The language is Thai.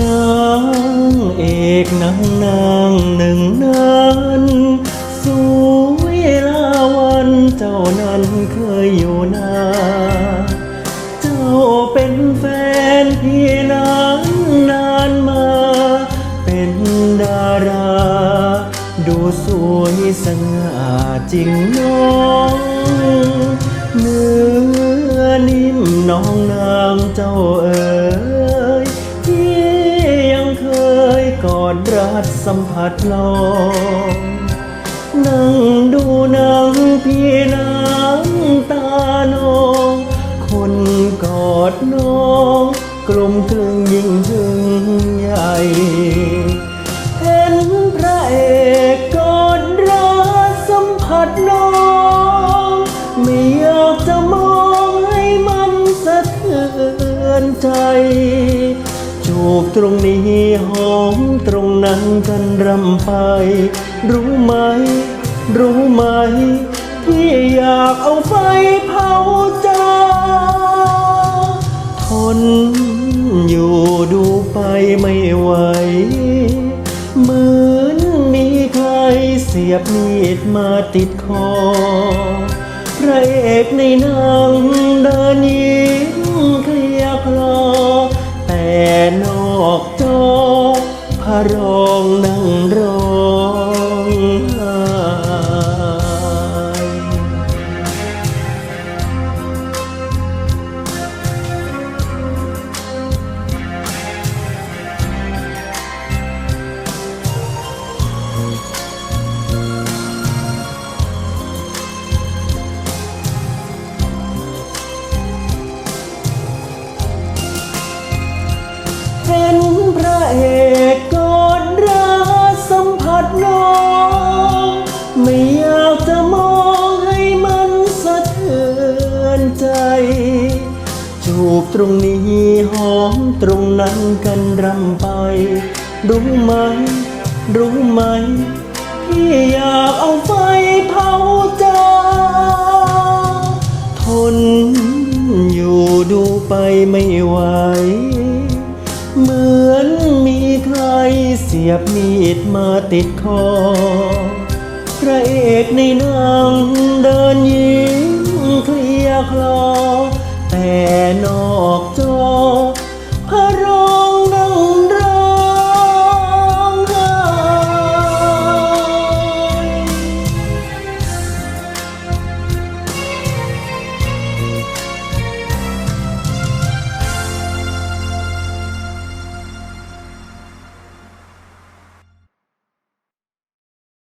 นางเอกนางนางหนึ่งนั้นสวยลาวันเจ้านั้นเคยอยู่นาเจ้าเป็นแฟนพี่นานนานมา เป็นดารา ดูสวยสง่าจริงน้องเนื้อนิ่มน้องนางเจ้าเอ๋ย อดรัดสัมผัสลองนั่งดูนังพี่น้ำตานอง คนกอดน้อง กลมกลึงยิ่งถึงใหญ่เห็นพระเอกกอดรัดสัมผัสน้อง ไม่อยากจะมองให้มันสะเทือนใจ ตรงนี้หอมตรงนั้นกันรำไป รู้ไหม รู้ไหมที่อยากเอาไฟเผาใจทนอยู่ดูไปไม่ไหว เหมือนมีใครเสียบมีดมาติดคอพระเอกในหนังเดินยิ้ เห็นพระเอกกอดรัดสัมผัสน้อง ไม่อยากจะมองให้มันสะเทือนใจ จูบตรงนี้หอมตรงนั้นกันรำไป รู้ไหม รู้ไหมพี่อยากเอาไฟเผาใจทนอยู่ดูไปไม่ไหว สียบมีดมาติดคอ พระเอกในหนังเดินยิ้ม